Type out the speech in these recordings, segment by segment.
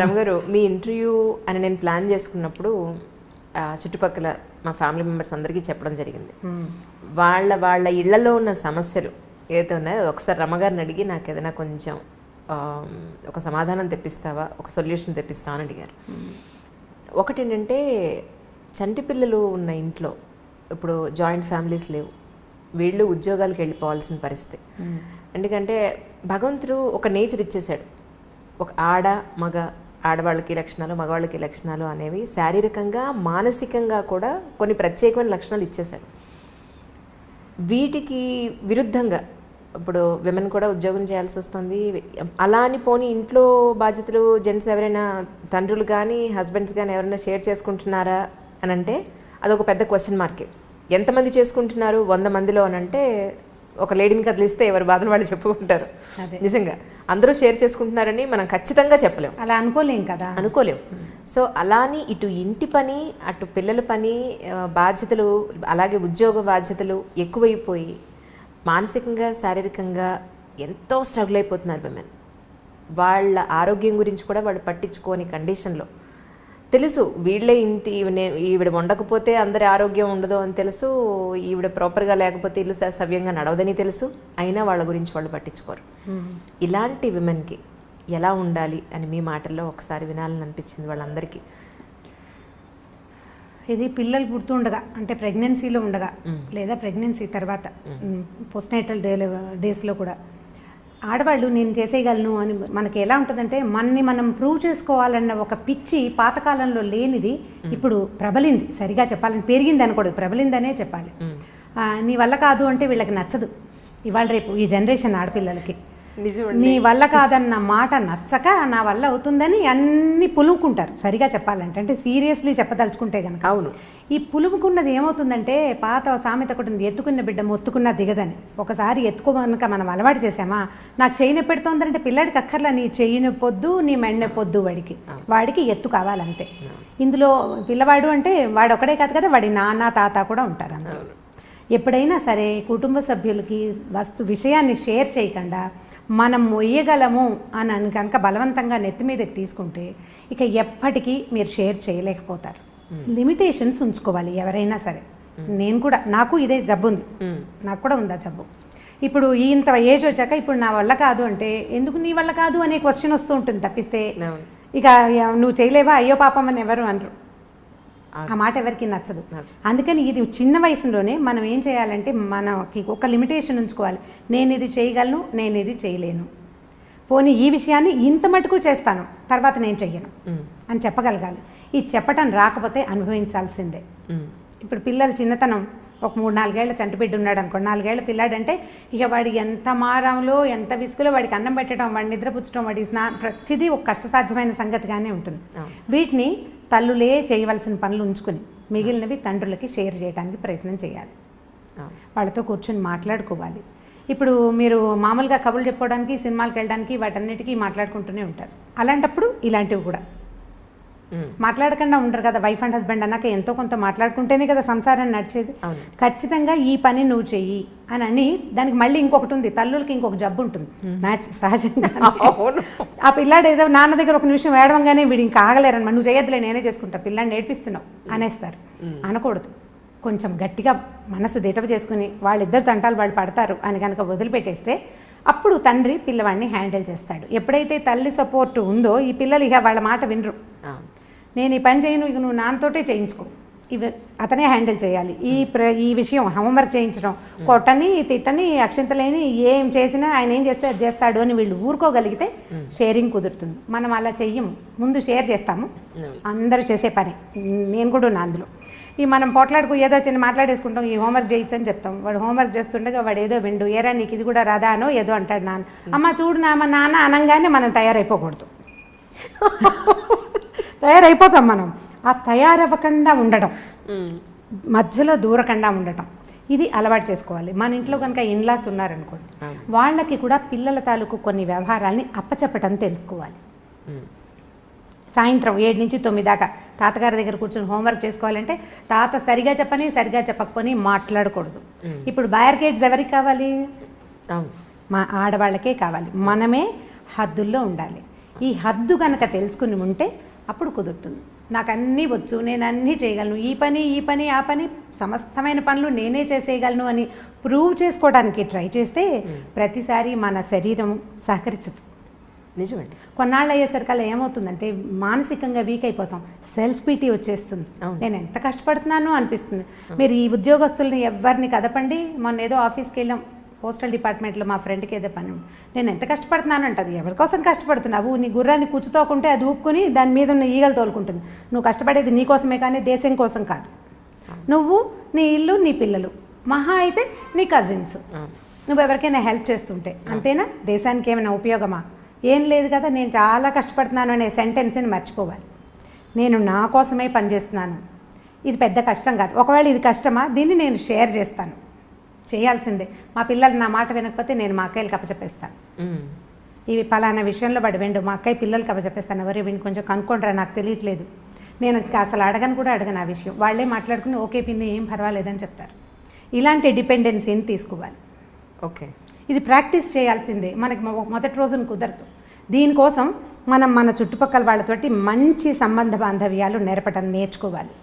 రమగారు మీ interview అని నేను plan చేసుకున్నప్పుడు చుట్టుపక్కల మా ఫ్యామిలీ మెంబర్స్ అందరికీ చెప్పడం జరిగింది. వాళ్ళ వాళ్ళ ఇళ్ళలో ఉన్న సమస్యలు ఏదైతే ఉన్నాయో ఒకసారి రమగారిని అడిగి నాకు ఏదైనా కొంచెం ఒక సమాధానం తెప్పిస్తావా ఒక సొల్యూషన్ తెప్పిస్తావా అని అడిగారు. ఒకటి ఏంటంటే చంటి పిల్లలు ఉన్న ఇంట్లో ఇప్పుడు జాయింట్ ఫ్యామిలీస్ లేవు. వీళ్ళు ఉద్యోగాలకు వెళ్ళిపోవాల్సిన పరిస్థితి. ఎందుకంటే భగవంతుడు ఒక నేచర్ ఇచ్చేశాడు. ఒక ఆడ మగ ఆడవాళ్ళకి లక్షణాలు మగవాళ్ళకి లక్షణాలు అనేవి శారీరకంగా మానసికంగా కూడా కొన్ని ప్రత్యేకమైన లక్షణాలు ఇచ్చేశారు. వీటికి విరుద్ధంగా ఇప్పుడు విమెన్ కూడా ఉద్యోగం చేయాల్సి వస్తుంది. అలా అని పోనీ ఇంట్లో బాధ్యతలు జెంట్స్ ఎవరైనా తండ్రులు కానీ హస్బెండ్స్ కానీ ఎవరైనా షేర్ చేసుకుంటున్నారా అని అంటే అదొక పెద్ద క్వశ్చన్ మార్కే. ఎంతమంది చేసుకుంటున్నారు? వంద మందిలో అని అంటే ఒక లేడీని కదిలిస్తే ఎవరి బాధలు వాళ్ళు చెప్పుకుంటారు. అదే. నిజంగా. అందరూ షేర్ చేసుకుంటున్నారని మనం ఖచ్చితంగా చెప్పలేం. అలా అనుకోలేం కదా. అనుకోలేం. సో అలాని ఇటు ఇంటి పని అటు పిల్లల పని బాధ్యతలు అలాగే ఉద్యోగ బాధ్యతలు ఎక్కువైపోయి మానసికంగా శారీరకంగా ఎంతో స్ట్రగుల్ అయిపోతున్నారు విమెన్ వాళ్ళ ఆరోగ్యం గురించి కూడా వాళ్ళు పట్టించుకోని కండిషన్లో తెలుసు. వీళ్ళే ఇంటి ఈవిడ వండకపోతే అందరి ఆరోగ్యం ఉండదు అని తెలుసు. ఈవిడ ప్రాపర్గా లేకపోతే ఇల్లు సవ్యంగా నడవదని తెలుసు. అయినా వాళ్ళ గురించి వాళ్ళు పట్టించుకోరు. ఇలాంటి విమెన్కి ఎలా ఉండాలి అని మీ మాటల్లో ఒకసారి వినాలని అనిపించింది వాళ్ళందరికీ? ఇది పిల్లలు పుడుతుండగా అంటే ప్రెగ్నెన్సీలో ఉండగా లేదా ప్రెగ్నెన్సీ తర్వాత పోస్ట్ నైటల్ డే డేస్లో కూడా ఆడవాళ్ళు నేను చేసేయగలను అని మనకి ఎలా ఉంటుందంటే మనని మనం ప్రూవ్ చేసుకోవాలన్న ఒక పిచ్చి పాతకాలంలో లేనిది ఇప్పుడు ప్రబలింది. సరిగా చెప్పాలని పెరిగింది అనకూడదు ప్రబలిందనే చెప్పాలి. నీ వల్ల కాదు అంటే వీళ్ళకి నచ్చదు. ఇవాళ రేపు ఈ జనరేషన్ ఆడపిల్లలకి. నీ వల్ల కాదన్న మాట నచ్చక నా వల్ల అవుతుందని అన్ని పులుముకుంటారు. సరిగా చెప్పాలంటే. అంటే సీరియస్లీ చెప్పదలుచుకుంటే కనుక అవును. ఈ పులుముకున్నది ఏమవుతుందంటే పాత సామెత ఒకటి ఉంది ఎత్తుకున్న బిడ్డ మొత్తుకున్న దిగదని. ఒకసారి ఎత్తుకోమనక మనం అలవాటు చేసామా నాకు చెయ్యి నొప్పి పెడుతోందంటే పిల్లాడికి అక్కర్లా నీ చెయ్యి నొప్పొద్దు నీ మెడ నొప్పొద్దు వాడికి. వాడికి ఎత్తు కావాలంతే. ఇందులో పిల్లవాడు అంటే వాడు ఒకడే కాదు కదా వాడి నాన్న తాత కూడా ఉంటారు అందులో. ఎప్పుడైనా సరే కుటుంబ సభ్యులకి వస్తు విషయాన్ని షేర్ చేయకుండా మనం మొయ్యగలము అని అని కనుక బలవంతంగా నెత్తి మీదకి తీసుకుంటే ఇక ఎప్పటికీ మీరు షేర్ చేయలేకపోతారు. లిమిటేషన్స్ ఉంచుకోవాలి ఎవరైనా సరే. నేను కూడా నాకు ఇదే జబ్బు ఉంది. నాకు కూడా ఉందా జబ్బు? ఇప్పుడు ఇంత ఏజ్ వచ్చాక ఇప్పుడు నా వల్ల కాదు అంటే ఎందుకు నీ వల్ల కాదు అనే క్వశ్చన్ వస్తూ ఉంటుంది తప్పిస్తే. ఇక నువ్వు చేయలేవా? అయ్యో పాపం అని ఎవరు అనరు. ఆ మాట ఎవరికి నచ్చదు. నచ్చదు. అందుకని ఇది చిన్న వయసులోనే మనం ఏం చేయాలంటే మనకి ఒక లిమిటేషన్ ఉంచుకోవాలి. నేను ఇది చేయగలను నేను ఇది చేయలేను. పోనీ ఈ విషయాన్ని ఇంత మటుకు చేస్తాను తర్వాత నేను చెయ్యను అని చెప్పగలగాలి. ఈ చెప్పటం రాకపోతే అనుభవించాల్సిందే. ఇప్పుడు పిల్లలు చిన్నతనం ఒక మూడు నాలుగేళ్ళ చంటి బిడ్డ ఉన్నాడు అనుకోండి నాలుగేళ్ళ పిల్లాడంటే ఇక వాడి ఎంత మారంలో ఎంత విసుగులో వాడికి అన్నం పెట్టడం వాడి నిద్రపుచ్చడం వాడి స్నా ప్రతిదీ ఒక కష్టసాధ్యమైన సంగతిగానే ఉంటుంది. వీటిని తల్లులే చేయవలసిన పనులు ఉంచుకుని మిగిలినవి తండ్రులకి షేర్ చేయడానికి ప్రయత్నం చేయాలి వాళ్ళతో కూర్చొని మాట్లాడుకోవాలి ఇప్పుడు మీరు మామూలుగా కబుర్లు చెప్పుకోవడానికి సినిమాలకు వెళ్ళడానికి వాటన్నిటికీ మాట్లాడుకుంటూనే ఉంటారు అలాంటప్పుడు ఇలాంటివి కూడా. మాట్లాడకుండా ఉండరు కదా వైఫ్ అండ్ హస్బెండ్ అన్నాక ఎంతో కొంత మాట్లాడుకుంటేనే కదా సంసారం నడిచేది. ఖచ్చితంగా ఈ పని నువ్వు చెయ్యి అని అని దానికి మళ్ళీ ఇంకొకటి ఉంది తల్లులకి ఇంకొక జబ్బు ఉంటుంది. మ్యాచ్ సహజంగా ఆ పిల్లాడు ఏదో నాన్న దగ్గర ఒక నిమిషం ఏడవంగానే వీడు ఇంకా ఆగలేరన్నమాట. నువ్వు చేయొద్దులే నేనే చేసుకుంటా పిల్లాడిని నేర్పిస్తున్నావు అనేస్తారు. అనకూడదు. కొంచెం గట్టిగా మనసు దిటవ చేసుకుని వాళ్ళిద్దరు తంటాలు వాళ్ళు పడతారు అని కనుక వదిలిపెట్టేస్తే అప్పుడు తండ్రి పిల్లవాడిని హ్యాండిల్ చేస్తాడు. ఎప్పుడైతే తల్లి సపోర్ట్ ఉందో ఈ పిల్లలు ఇక వాళ్ళ మాట వినరు. నేను ఈ పని చేయను ఇక నువ్వు నాన్నతోటే చేయించుకో. ఇవి అతనే హ్యాండిల్ చేయాలి. ఈ ప్ర ఈ విషయం హోంవర్క్ చేయించడం కొట్టని తిట్టని అక్షంతలేని ఏం చేసినా ఆయన ఏం చేస్తే అది చేస్తాడు అని వీళ్ళు ఊరుకోగలిగితే షేరింగ్ కుదురుతుంది. మనం అలా చెయ్యము. ముందు షేర్ చేస్తాము. అందరూ చేసే పని. నేను కూడా ఉన్నా అందులో. ఈ మనం పోట్లాడుకు ఏదో చిన్న మాట్లాడేసుకుంటాం ఈ హోంవర్క్ చేయొచ్చని చెప్తాం. వాడు హోంవర్క్ చేస్తుండగా వాడు ఏదో విండు ఏరా నీకు ఇది కూడా రాదా? అనో ఏదో అంటాడు నాన్న. అమ్మ చూడు నా మా నాన్న అనగానే మనం తయారైపోకూడదు. తయారైపోతాం మనం. ఆ తయారవ్వకుండా ఉమ్. మధ్యలో దూరకుండా ఉండటం. ఇది అలవాటు చేసుకోవాలి. మన ఇంట్లో కనుక ఇన్లాస్ ఉన్నారనుకోండి. వాళ్ళకి కూడా పిల్లల తాలూకు కొన్ని వ్యవహారాల్ని అప్పచెప్పటం తెలుసుకోవాలి. సాయంత్రం ఏడు నుంచి తొమ్మిది దాకా తాతగారి దగ్గర కూర్చొని హోంవర్క్ చేసుకోవాలంటే తాత సరిగా చెప్పని సరిగా చెప్పకపోని మాట్లాడకూడదు. ఇప్పుడు బార్గేట్స్ ఎవరికి కావాలి? మా ఆడవాళ్ళకే కావాలి. మనమే హద్దుల్లో ఉండాలి. ఈ హద్దు కనుక తెలుసుకుని ఉంటే అప్పుడు కుదురుతుంది. నాకు అన్నీ వచ్చు నేను అన్నీ చేయగలను. ఈ పని ఈ పని ఆ పని సమస్తమైన పనులు నేనే చేసేయగలను అని ప్రూవ్ చేసుకోవడానికి ట్రై చేస్తే ప్రతిసారి మన శరీరం సహకరించదు. నిజమండి. కొన్నాళ్ళు అయ్యేసరికల్లా ఏమవుతుందంటే మానసికంగా వీక్ అయిపోతాం. సెల్ఫ్ పీటీ వచ్చేస్తుంది. నేను ఎంత కష్టపడుతున్నాను అనిపిస్తుంది. మీరు ఈ ఉద్యోగస్తుల్ని ఎవరిని కదపండి. మొన్న ఏదో ఆఫీస్కి వెళ్ళాం. పోస్టల్ డిపార్ట్మెంట్లో మా ఫ్రెండ్కి ఏదో పని. నేను ఎంత కష్టపడుతున్నాను అంటది ఎవరి కోసం కష్టపడుతున్నావు? నీ గుర్రాన్ని కూర్చుతోకుంటే అది ఊపుకొని దాని మీద ఉన్న ఈగలు తోలుకుంటుంది. నువ్వు కష్టపడేది నీ కోసమే కానీ దేశం కోసం కాదు. నువ్వు నీ ఇల్లు నీ పిల్లలు. మహా అయితే నీ కజిన్స్. నువ్వు ఎవరికైనా హెల్ప్ చేస్తుంటే అంతేనా? దేశానికి ఏమైనా ఉపయోగమా? ఏం లేదు కదా నేను చాలా కష్టపడుతున్నాను అనే సెంటెన్స్ని మర్చిపోవాలి. నేను నా కోసమే పనిచేస్తున్నాను. ఇది పెద్ద కష్టం కాదు. ఒకవేళ ఇది కష్టమా? దీన్ని నేను షేర్ చేస్తాను. చేయాల్సిందే. మా పిల్లలు నా మాట వినకపోతే నేను మా అక్కయ్యలకు అప్పచెప్పేస్తాను. ఇవి పలానా విషయంలో వాడు వెండు. మా అక్కయ్య పిల్లలకి అప్పచెప్పేస్తాను ఎవరు వీడిని కొంచెం కనుక్కోండిరా నాకు తెలియట్లేదు. నేను అసలు అడగను కూడా అడగను ఆ విషయం. వాళ్ళే మాట్లాడుకుని ఓకే పిన్ని ఏం పర్వాలేదని చెప్తారు. ఇలాంటి డిపెండెన్సీని తీసుకోవాలి? ఓకే. ఇది ప్రాక్టీస్ చేయాల్సిందే. మనకి మొదటి రోజున కుదరదు. దీనికోసం మనం మన చుట్టుపక్కల వాళ్ళతోటి మంచి సంబంధ బాంధవ్యాలు నేర్పటం నేర్చుకోవాలి.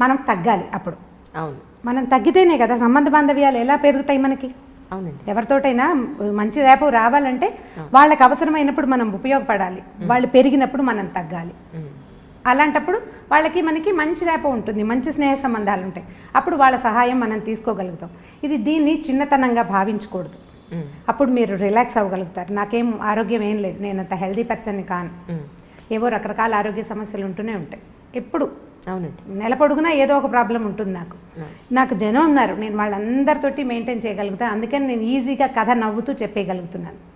మనం తగ్గాలి అప్పుడు. అవును. మనం తగ్గితేనే కదా సంబంధ బాంధవ్యాలు ఎలా పెరుగుతాయి మనకి? అవునండి. ఎవరితోటైనా మంచి రేపు రావాలంటే వాళ్ళకి అవసరమైనప్పుడు మనం ఉపయోగపడాలి. వాళ్ళు పెరిగినప్పుడు మనం తగ్గాలి. అలాంటప్పుడు వాళ్ళకి మనకి మంచి రేప ఉంటుంది మంచి స్నేహ సంబంధాలు ఉంటాయి. అప్పుడు వాళ్ళ సహాయం మనం తీసుకోగలుగుతాం. ఇది దీన్ని చిన్నతనంగా భావించకూడదు. అప్పుడు మీరు రిలాక్స్ అవ్వగలుగుతారు. నాకేం ఆరోగ్యం ఏం లేదు. నేను అంత హెల్దీ పర్సన్ని కాను. ఏవో రకరకాల ఆరోగ్య సమస్యలు ఉంటూనే ఉంటాయి. ఎప్పుడు అవునండి. నెల పొడుగునా ఏదో ఒక ప్రాబ్లం ఉంటుంది నాకు. నాకు జనం ఉన్నారు నేను వాళ్ళందరితోటి మెయింటైన్ చేయగలుగుతాను అందుకని నేను ఈజీగా కథ నవ్వుతూ చెప్పేయగలుగుతున్నాను.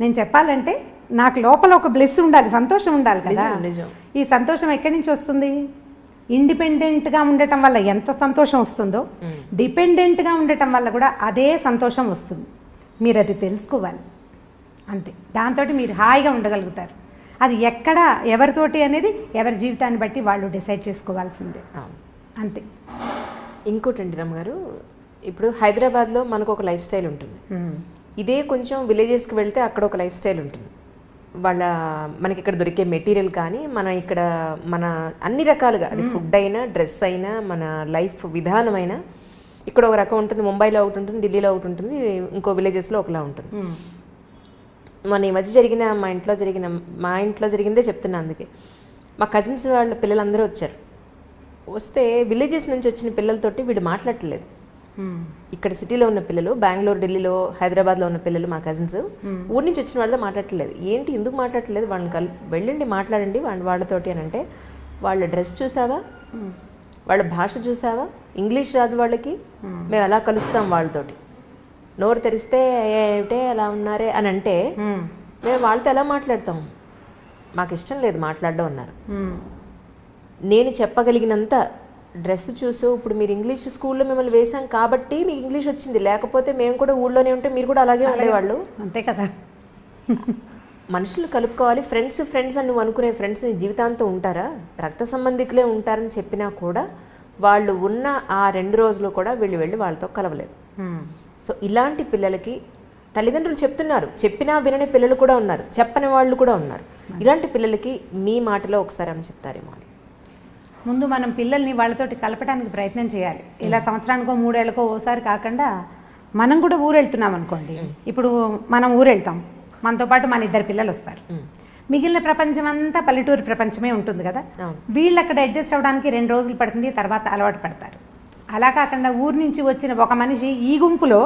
నేను చెప్పాలంటే నాకు లోపల ఒక బ్లెస్ ఉండాలి సంతోషం ఉండాలి కదా. ఈ సంతోషం ఎక్కడి నుంచి వస్తుంది? ఇండిపెండెంట్గా ఉండటం వల్ల ఎంత సంతోషం వస్తుందో డిపెండెంట్గా ఉండటం వల్ల కూడా అదే సంతోషం వస్తుంది. మీరు అది తెలుసుకోవాలి. అంతే. దాంతో మీరు హాయిగా ఉండగలుగుతారు. అది ఎక్కడ ఎవరితోటి అనేది ఎవరి జీవితాన్ని బట్టి వాళ్ళు డిసైడ్ చేసుకోవాల్సిందే. అంతే. ఇంకోటండి రమ్మగారు ఇప్పుడు హైదరాబాద్లో మనకు ఒక లైఫ్ స్టైల్ ఉంటుంది. ఇదే కొంచెం విలేజెస్కి వెళ్తే అక్కడ ఒక లైఫ్ స్టైల్ ఉంటుంది. వాళ్ళ మనకి ఇక్కడ దొరికే మెటీరియల్ కానీ మన ఇక్కడ మన అన్ని రకాలుగా అది ఫుడ్ అయినా డ్రెస్ అయినా మన లైఫ్ విధానమైనా ఇక్కడ ఒక రకం ఉంటుంది ముంబైలో ఒకటి ఉంటుంది ఢిల్లీలో ఒకటి ఉంటుంది ఇంకో విలేజెస్లో ఒకలా ఉంటుంది. మొన్న ఈ మధ్య జరిగిన మా ఇంట్లో జరిగిన మా ఇంట్లో జరిగిందే చెప్తున్నా అందుకే. మా కజిన్స్ వాళ్ళ పిల్లలందరూ వచ్చారు. వస్తే విలేజెస్ నుంచి వచ్చిన పిల్లలతోటి వీడు మాట్లాడట్లేదు. ఇక్కడ సిటీలో ఉన్న పిల్లలు బెంగళూరు ఢిల్లీలో హైదరాబాద్లో ఉన్న పిల్లలు మా కజిన్స్ ఊరి నుంచి వచ్చిన వాళ్ళతో మాట్లాడట్లేదు. ఏంటి ఎందుకు మాట్లాడట్లేదు? వాళ్ళని కల్ వెళ్ళండి మాట్లాడండి వాళ్ళ వాళ్ళతోటి అని అంటే వాళ్ళ డ్రెస్ చూసావా? వాళ్ళ భాష చూసావా? ఇంగ్లీష్ రాదు వాళ్ళకి. మేము ఎలా కలుస్తాం వాళ్ళతోటి. నోరు తెరిస్తే ఏమిటే అలా ఉన్నారే అని అంటే. మేము వాళ్ళతో ఎలా మాట్లాడతాం? మాకు ఇష్టం లేదు మాట్లాడడం అన్నారు. నేను చెప్పగలిగినంత డ్రెస్ చూసు ఇప్పుడు మీరు ఇంగ్లీష్ స్కూల్లో మిమ్మల్ని వేశాం కాబట్టి మీకు ఇంగ్లీష్ వచ్చింది. లేకపోతే మేము కూడా ఊళ్ళోనే ఉంటే మీరు కూడా అలాగే ఉండేవాళ్ళు. అంతే కదా. మనుషులు కలుపుకోవాలి. ఫ్రెండ్స్ ఫ్రెండ్స్ అని నువ్వు అనుకునే ఫ్రెండ్స్ నీ జీవితాంతం ఉంటారా? రక్త సంబంధికులే ఉంటారని చెప్పినా కూడా వాళ్ళు ఉన్న ఆ రెండు రోజులు కూడా వీళ్ళు వెళ్ళి వాళ్ళతో కలవలేదు. సో ఇలాంటి పిల్లలకి తల్లిదండ్రులు చెప్తున్నారు. చెప్పినా వినని పిల్లలు కూడా ఉన్నారు. చెప్పని వాళ్ళు కూడా ఉన్నారు. ఇలాంటి పిల్లలకి మీ మాటలో ఒకసారి అని చెప్తారేమో అని. ముందు మనం పిల్లల్ని వాళ్ళతోటి కలపడానికి ప్రయత్నం చేయాలి. ఇలా సంవత్సరానికో మూడేళ్ళకో ఓసారి కాకుండా మనం కూడా ఊరు వెళ్తున్నాం అనుకోండి ఇప్పుడు మనం ఊరు వెళ్తాం మనతో పాటు మన ఇద్దరు పిల్లలు వస్తారు. మిగిలిన ప్రపంచం అంతా పల్లెటూరు ప్రపంచమే ఉంటుంది కదా. వీళ్ళు అక్కడ అడ్జస్ట్ అవ్వడానికి రెండు రోజులు పడుతుంది తర్వాత అలవాటు పడతారు. అలా కాకుండా ఊరు నుంచి వచ్చిన ఒక మనిషి ఈ గుంపులో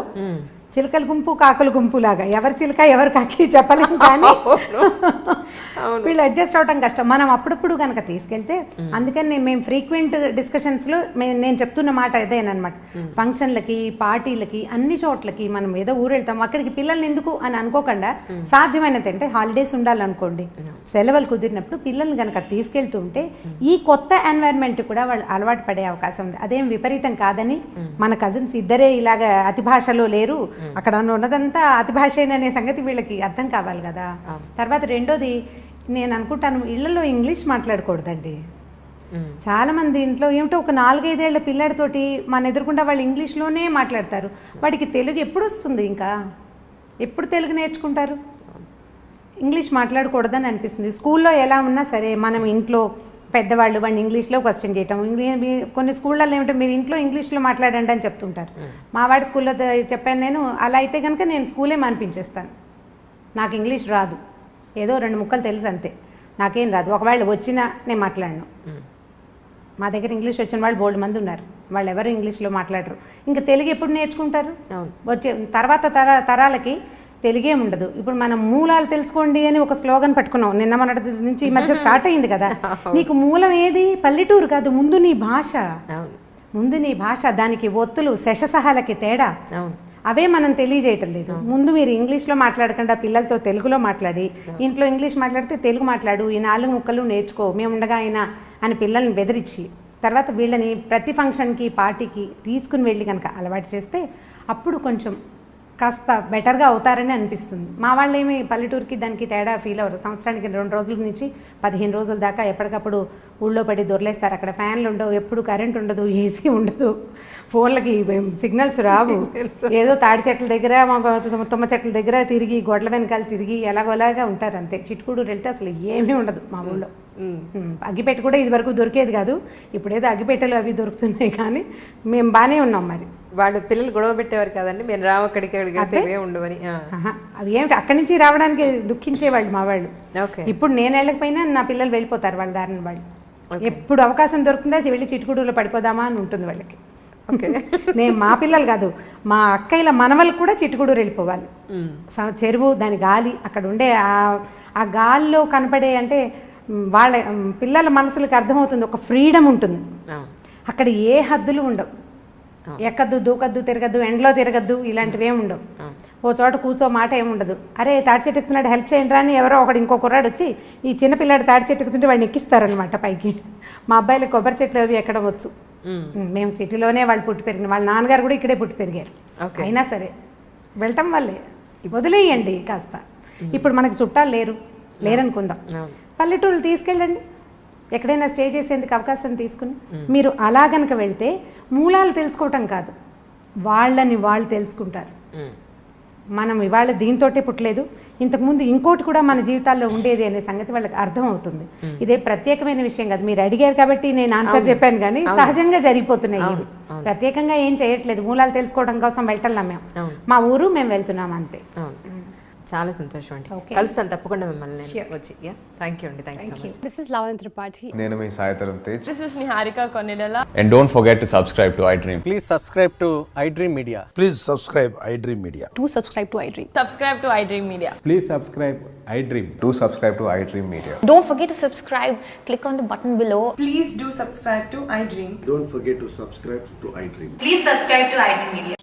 చిలకల గుంపు కాకుల గుంపు లాగా ఎవరు చిలక ఎవరు కాకి చెప్పలేము కానీ వీళ్ళు అడ్జస్ట్ అవడం కష్టం. మనం అప్పుడప్పుడు కనుక తీసుకెళ్తే అందుకని మేము ఫ్రీక్వెంట్ డిస్కషన్స్లో నేను చెప్తున్న మాట ఇదేనమాట ఫంక్షన్లకి పార్టీలకి అన్ని చోట్లకి మనం ఏదో ఊరు వెళ్తాం అక్కడికి పిల్లల్ని ఎందుకు అని అనుకోకుండా సాధ్యమైనంత అంటే హాలిడేస్ ఉండాలనుకోండి. సెలవులు కుదిరినప్పుడు పిల్లల్ని కనుక తీసుకెళ్తూ ఉంటే ఈ కొత్త ఎన్వైర్న్మెంట్ కూడా వాళ్ళు అలవాటు పడే అవకాశం ఉంది. అదేం విపరీతం కాదని మన కజిన్స్ ఇద్దరే ఇలాగ అతి భాషలో లేరు. అక్కడ ఉన్నదంతా అతి భాషేననే సంగతి వీళ్ళకి అర్థం కావాలి కదా. తర్వాత రెండోది నేను అనుకుంటాను ఇళ్ళలో ఇంగ్లీష్ మాట్లాడకూడదండి. మ్మ్. చాలా మంది ఇంట్లో ఏమిటో ఒక నాలుగైదేళ్ళ పిల్లాడితోటి మన ఎదురుకుండా వాళ్ళు ఇంగ్లీష్లోనే మాట్లాడతారు. వాడికి తెలుగు ఎప్పుడు వస్తుంది ఇంకా? ఎప్పుడు తెలుగు నేర్చుకుంటారు? ఇంగ్లీష్ మాట్లాడకూడదని అనిపిస్తుంది. స్కూల్లో ఎలా ఉన్నా సరే మనం ఇంట్లో పెద్దవాళ్ళు వాడిని ఇంగ్లీష్లో క్వశ్చన్ చేయటం కొన్ని స్కూళ్ళల్లో ఏమిటో మీరు ఇంట్లో ఇంగ్లీష్లో మాట్లాడండి అని చెప్తుంటారు. మా వాడి స్కూల్లో చెప్పాను నేను అలా అయితే కనుక నేను స్కూలే మానిపించేస్తాను. నాకు ఇంగ్లీష్ రాదు. ఏదో రెండు ముక్కలు తెలుసు అంతే. నాకేం రాదు. ఒకవేళ వచ్చినా నేను మాట్లాడను. మా దగ్గర ఇంగ్లీష్ వచ్చిన వాళ్ళు బోల్డ్ మంది ఉన్నారు. వాళ్ళు ఎవరు ఇంగ్లీష్లో మాట్లాడరు. ఇంకా తెలుగు ఎప్పుడు నేర్చుకుంటారు. వచ్చే తర్వాత తర తరాలకి తెలుగే ఉండదు. ఇప్పుడు మనం మూలాలు తెలుసుకోండి అని ఒక స్లోగన్ పట్టుకున్నాం. నిన్న మొన్నటి నుంచి ఈ మధ్య స్టార్ట్ అయింది కదా. నీకు మూలం ఏది? పల్లెటూరు కాదు ముందు నీ భాష. ముందు నీ భాష దానికి ఒత్తులు శశసహాలకి తేడా. అవే మనం తెలియజేయటం లేదు. ముందు మీరు ఇంగ్లీష్లో మాట్లాడకుండా పిల్లలతో తెలుగులో మాట్లాడి ఇంట్లో ఇంగ్లీష్ మాట్లాడితే తెలుగు మాట్లాడు ఈ నాలుగు ముక్కలు నేర్చుకో మేము ఉండగా అయినా అని పిల్లల్ని బెదిరించి తర్వాత వీళ్ళని ప్రతి ఫంక్షన్కి పార్టీకి తీసుకుని వెళ్ళి కనుక అలవాటు చేస్తే అప్పుడు కొంచెం కాస్త బెటర్గా అవుతారని అనిపిస్తుంది. మా వాళ్ళు ఏమి పల్లెటూరుకి దానికి తేడా ఫీల్ అవ్వరు. సంవత్సరానికి రెండు రోజుల నుంచి పదిహేను రోజుల దాకా ఎప్పటికప్పుడు ఊళ్ళో పడి దొరలేస్తారు. అక్కడ ఫ్యాన్లు ఉండవు ఎప్పుడు కరెంట్ ఉండదు ఏసీ ఉండదు. ఫోన్లకి సిగ్నల్స్ రావు. ఏదో తాడి చెట్ల దగ్గర మా తుమ్మ- చెట్ల దగ్గర తిరిగి గొడ్ల వెనకాల తిరిగి ఎలాగోలాగా ఉంటారు అంతే. చిట్టుకూడు వెళ్తే అసలు ఏమీ ఉండదు మా ఊళ్ళో. ఉమ్, అగ్గిపెట్టె కూడా ఇది వరకు దొరికేది కాదు. ఇప్పుడేదో అగ్గిపెట్టెలు అవి దొరుకుతున్నాయి కానీ మేము బాగానే ఉన్నాం మరి. వాళ్ళు పిల్లలు గొడవ పెట్టేవారు కదండి. మేము రావు అక్కడికి ఇవే ఉండవని. అవి ఏమిటి? అక్కడి నుంచి రావడానికి దుఃఖించేవాళ్ళు మా వాళ్ళు. ఓకే. ఇప్పుడు నేను వెళ్ళకపోయినా నా పిల్లలు వెళ్ళిపోతారు వాళ్ళ దారిని వాళ్ళు. ఎప్పుడు అవకాశం దొరుకుతుందా? వెళ్ళి చిట్టుకుడులో పడిపోదామా అని ఉంటుంది వాళ్ళకి. ఓకే. నేను మా పిల్లలు కాదు మా అక్కయ్యల మనవలు కూడా చిట్టుకుడూరు వెళ్ళిపోవాలి. చెరువు దాని గాలి అక్కడ ఉండే ఆ- ఆ గాలిలో కనపడే అంటే వాళ్ళ పిల్లల మనసులకు అర్థమవుతుంది. ఒక ఫ్రీడమ్ ఉంటుంది. అక్కడ ఏ హద్దులు ఉండవు. ఎక్కద్దు దూకద్దు తిరగద్దు ఎండలో తిరగద్దు ఇలాంటివి ఏమి ఉండవు. ఓ చోట కూర్చో మాట ఏమి ఉండదు. అరే తాడి చెట్టు ఎక్కుతున్నాడు హెల్ప్ చేయండి అని ఎవరో ఒకడు ఇంకో కుర్రాడు వచ్చి ఈ చిన్న పిల్లాడు తాడి చెట్టు ఎక్కుతుంటే వాడిని ఎక్కిస్తారనమాట పైకి. మా అబ్బాయిలు కొబ్బరి చెట్లు అవి ఎక్కడం వచ్చు. మేము సిటీలోనే వాళ్ళు పుట్టి పెరిగిన వాళ్ళ నాన్నగారు కూడా ఇక్కడే పుట్టి పెరిగారు. అయినా సరే వెళ్ళటం వల్లే. వదిలేయండి కాస్త. ఇప్పుడు మనకి చుట్టాలు లేరు లేరనుకుందాం. పల్లెటూళ్ళు తీసుకెళ్ళండి. ఎక్కడైనా స్టే చేసేందుకు అవకాశం తీసుకుని మీరు అలా గనక వెళ్తే మూలాలు తెలుసుకోవటం కాదు. వాళ్ళని వాళ్ళు తెలుసుకుంటారు. మనం ఇవాళ దీంతోటే పుట్టలేదు. ఇంతకుముందు ఇంకోటి కూడా మన జీవితాల్లో ఉండేది అనే సంగతి వాళ్ళకి అర్థం అవుతుంది ఇదే ప్రత్యేకమైన విషయం కాదు. మీరు అడిగారు కాబట్టి నేను ఆన్సర్ చెప్పాను కానీ సహజంగా జరిగిపోతున్నాయి ప్రత్యేకంగా ఏం చేయట్లేదు. మూలాలు తెలుసుకోవడం కోసం వెళ్తున్నాం మేము. మా ఊరు మేము వెళ్తున్నాం అంతే. చాలా సంతోషం అండి Okay. కలుస్తాను తప్పకుండా మిమ్మల్ని నేను వచ్చి యా థ్యాంక్ యూ అండి thank you so much This is Lavin Tripathi. నేను మీ Saidharam Tej This is Niharika Konidala. And don't forget to subscribe to iDream Please subscribe to iDream Media. Please subscribe iDream Media. Do subscribe to iDream. Subscribe to iDream Media. Please subscribe iDream. To subscribe to iDream media Don't forget to subscribe. Click on the button below. Please do subscribe to iDream. Don't forget to subscribe to iDream. Please subscribe to iDream Media.